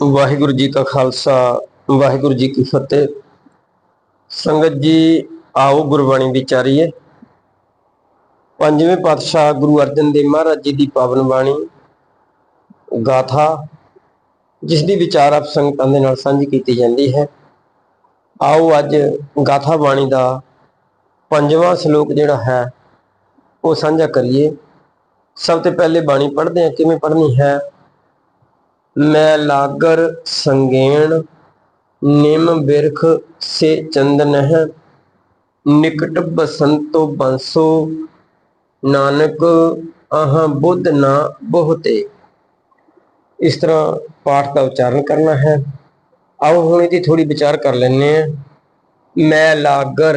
ਵਾਹਿਗੁਰੂ ਜੀ ਕਾ ਖਾਲਸਾ, ਵਾਹਿਗੁਰੂ ਜੀ ਕੀ ਫਤਿਹ। ਸੰਗਤ ਜੀ, ਆਓ ਗੁਰਬਾਣੀ ਵਿਚਾਰੀਏ। ਪੰਜਵੇਂ ਪਾਤਸ਼ਾਹ ਗੁਰੂ ਅਰਜਨ ਦੇਵ ਮਹਾਰਾਜ ਜੀ ਦੀ ਪਾਵਨ ਬਾਣੀ, ਗਾਥਾ, ਜਿਸ ਦੀ ਵਿਚਾਰ ਆਪ ਸੰਗਤਾਂ ਦੇ ਨਾਲ ਸਾਂਝੀ ਕੀਤੀ ਜਾਂਦੀ ਹੈ। ਆਓ ਅੱਜ ਗਾਥਾ ਬਾਣੀ ਦਾ ਪੰਜਵਾਂ ਸ਼ਲੋਕ ਜਿਹੜਾ ਹੈ, ਉਹ ਸਾਂਝਾ ਕਰੀਏ। ਸਭ ਤੋਂ ਪਹਿਲੇ ਬਾਣੀ ਪੜ੍ਹਦੇ ਹਾਂ, ਕਿਵੇਂ ਪੜ੍ਹਨੀ ਹੈ? ਮੈਂ ਲਾਗਰ ਸੰਗੇਣ, ਨਿਮ ਬਿਰਖ ਸੇ ਚੰਦਨ ਨਿਕਟ ਬਸੰਤੋ ਬੰਸੋ, ਨਾਨਕ ਆਹ ਬੁੱਧ ਨਾ ਬਹੁਤੇ। ਇਸ ਤਰ੍ਹਾਂ ਪਾਠ ਦਾ ਉਚਾਰਨ ਕਰਨਾ ਹੈ। ਆਓ ਹੁਣ ਇਹਦੀ ਥੋੜੀ ਵਿਚਾਰ ਕਰ ਲੈਂਦੇ ਹਾਂ। ਮੈਂ ਲਾਗਰ,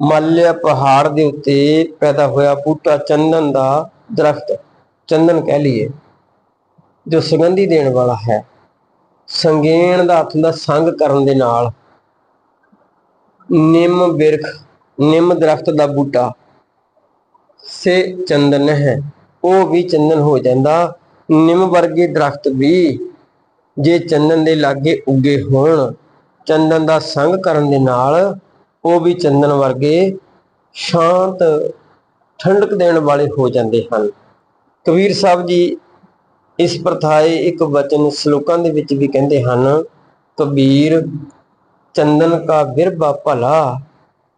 ਮਾਲਿਆ ਪਹਾੜ ਦੇ ਉੱਤੇ ਪੈਦਾ ਹੋਇਆ ਬੂਟਾ ਚੰਦਨ ਦਾ ਦਰਖਤ, ਚੰਦਨ ਕਹਿ ਲਈਏ। ਜੋ ਸੁਗੰਧੀ ਦੇਣ ਵਾਲਾ ਹੈ, ਸੰਗੇਣ ਦਾ ਅਰਥ ਹੁੰਦਾ ਸੰਗ ਕਰਨ ਦੇ ਨਾਲ। ਨਿੰਮ ਬਿਰਖ, ਨਿੰਮ ਦਰਖਤ ਦਾ ਬੂਟਾ, ਸੇ ਚੰਦਨ ਹੈ, ਉਹ ਵੀ ਚੰਦਨ ਹੋ ਜਾਂਦਾ। ਨਿੰਮ ਵਰਗੇ ਦਰਖਤ ਵੀ ਜੇ ਚੰਦਨ ਦੇ ਲਾਗੇ ਉੱਗੇ ਹੋਣ, ਚੰਦਨ ਦਾ ਸੰਗ ਕਰਨ ਦੇ ਨਾਲ, ਉਹ ਵੀ ਚੰਦਨ ਵਰਗੇ ਸ਼ਾਂਤ, ਠੰਡਕ ਦੇਣ ਵਾਲੇ ਹੋ ਜਾਂਦੇ ਹਨ। ਕਬੀਰ ਸਾਹਿਬ ਜੀ ਇਸ ਪ੍ਰਥਾਏ ਇੱਕ ਵਚਨ ਸ਼ਲੋਕਾਂ ਦੇ ਵਿੱਚ ਵੀ ਕਹਿੰਦੇ ਹਨ, ਕਬੀਰ ਚੰਦਨ ਕਾ ਬਿਰਬਾ ਭਲਾ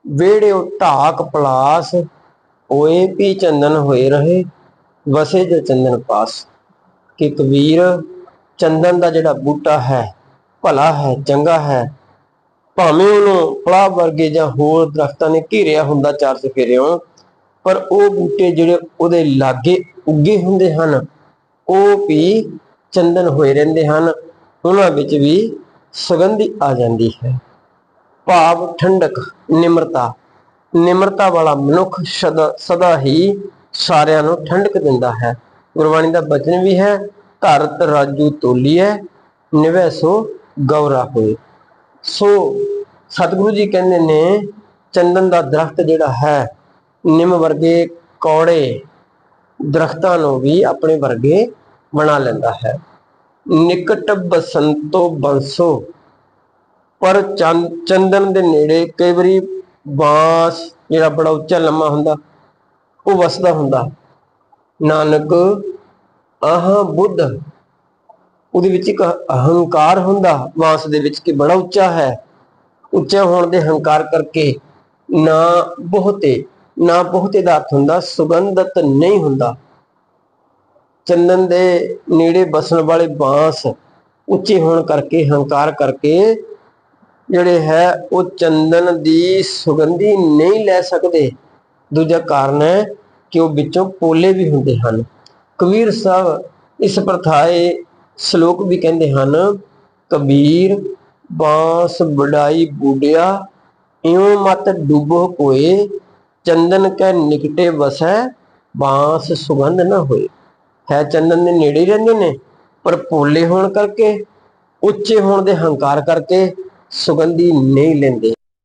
ਵੇੜਿਓ ਢਾਕ ਪਲਾਸ ਹੋਏ ਵੀ ਚੰਦਨ ਹੋਏ ਰਹੇ, ਵਸੇ ਜੋ ਚੰਦਨ ਪਾਸ। ਕਿ ਕਬੀਰ ਚੰਦਨ ਦਾ ਜਿਹੜਾ ਬੂਟਾ ਹੈ, ਭਲਾ ਹੈ, ਚੰਗਾ ਹੈ, ਭਾਵੇਂ ਉਹਨੂੰ ਪਲਾ ਵਰਗੇ ਜਾਂ ਹੋਰ ਦਰਖਤਾਂ ਨੇ ਘੇਰਿਆ ਹੁੰਦਾ ਚਾਰ ਚਫੇਰਿਓਂ, ਪਰ ਉਹ ਬੂਟੇ ਜਿਹੜੇ ਉਹਦੇ ਲਾਗੇ ਉੱਗੇ ਹੁੰਦੇ ਹਨ ਉਹ ਵੀ ਚੰਦਨ ਹੋਏ ਰਹਿੰਦੇ ਹਨ, ਉਹਨਾਂ ਵਿੱਚ ਵੀ ਸੁਗੰਧੀ ਆ ਜਾਂਦੀ ਹੈ। ਭਾਵ ਠੰਡਕ, ਨਿਮਰਤਾ ਨਿਮਰਤਾ ਵਾਲਾ ਮਨੁੱਖ ਸਦਾ ਸਦਾ ਹੀ ਸਾਰਿਆਂ ਨੂੰ ਠੰਡਕ ਦਿੰਦਾ ਹੈ। ਗੁਰਬਾਣੀ ਦਾ ਬਚਨ ਵੀ ਹੈ, ਧਰਤ ਰਾਜੂ ਤੋਲੀਐ ਨਿਵੈ ਸੋ ਗੌਰਾ ਹੋਏ। ਸੋ ਸਤਿਗੁਰੂ ਜੀ ਕਹਿੰਦੇ ਨੇ, ਚੰਦਨ ਦਾ ਦਰਖਤ ਜਿਹੜਾ ਹੈ, ਨਿੰਮ ਵਰਗੇ ਕੌੜੇ ਦਰਖਤਾਂ ਨੂੰ ਵੀ ਆਪਣੇ ਵਰਗੇ ਬਣਾ ਲੈਂਦਾ ਹੈ। ਨਿਕਟ ਬਸੰਤੋ ਬੰਸੋ, ਪਰ ਚੰਦ- ਚੰਦਨ ਦੇ ਨੇੜੇ ਕਈ ਵਾਰੀ ਬਾਂਸ ਜਿਹੜਾ ਬੜਾ ਉੱਚਾ ਲੰਮਾ ਹੁੰਦਾ, ਉਹ ਵਸਦਾ ਹੁੰਦਾ। ਨਾਨਕ ਆਹਾਂ ਬੁੱਧ, ਉਹਦੇ ਵਿੱਚ ਇੱਕ ਅਹੰਕਾਰ ਹੁੰਦਾ, ਬਾਂਸ ਦੇ ਵਿੱਚ ਕਿ ਬੜਾ ਉੱਚਾ ਹੈ। ਉੱਚਾ ਹੋਣ ਦੇ ਹੰਕਾਰ ਕਰਕੇ ਨਾ ਬਹੁਤੇ ਨਾ ਬਹੁਤੇ ਦਾ ਅਰਥ ਹੁੰਦਾ, ਸੁਗੰਧਤ ਨਹੀਂ ਹੁੰਦਾ। ਚੰਦਨ ਦੇ ਨੇੜੇ ਬਸਣ ਵਾਲੇ ਬਾਂਸ ਉੱਚੇ ਹੋਣ ਕਰਕੇ, ਹੰਕਾਰ ਕਰਕੇ ਜਿਹੜੇ ਹੈ, ਉਹ ਚੰਦਨ ਦੀ ਸੁਗੰਧੀ ਨਹੀਂ ਲੈ ਸਕਦੇ। ਦੂਜਾ ਕਾਰਨ ਹੈ ਕਿ ਉਹ ਵਿੱਚੋਂ ਪੋਲੇ ਵੀ ਹੁੰਦੇ ਹਨ। ਕਬੀਰ ਸਾਹਿਬ ਇਸ ਪ੍ਰਥਾਏ ਸ਼ਲੋਕ ਵੀ ਕਹਿੰਦੇ ਹਨ, ਕਬੀਰ, ਬਾਂਸ ਬੜਾਈ ਬੂਡਿਆ ਇਉਂ ਮਤ ਡੁੱਬੋ ਕੋਏ, ਚੰਦਨ ਕੈ ਨਿਕਟੇ ਵਸੈ, ਬਾਂਸ ਸੁਗੰਧ ਨਾ ਹੋਏ। ਹੈ ਚੰਦਨ ਦੇ ਨੇੜੇ ਰਹਿੰਦੇ ਨੇ, ਪਰ ਭੋਲੇ ਹੋਣ ਕਰਕੇ, ਉੱਚੇ ਹੋਣ ਦੇ ਹੰਕਾਰ ਕਰਕੇ ਸੁਗੰਧੀ ਨਹੀਂ ਲੈਂਦੇ।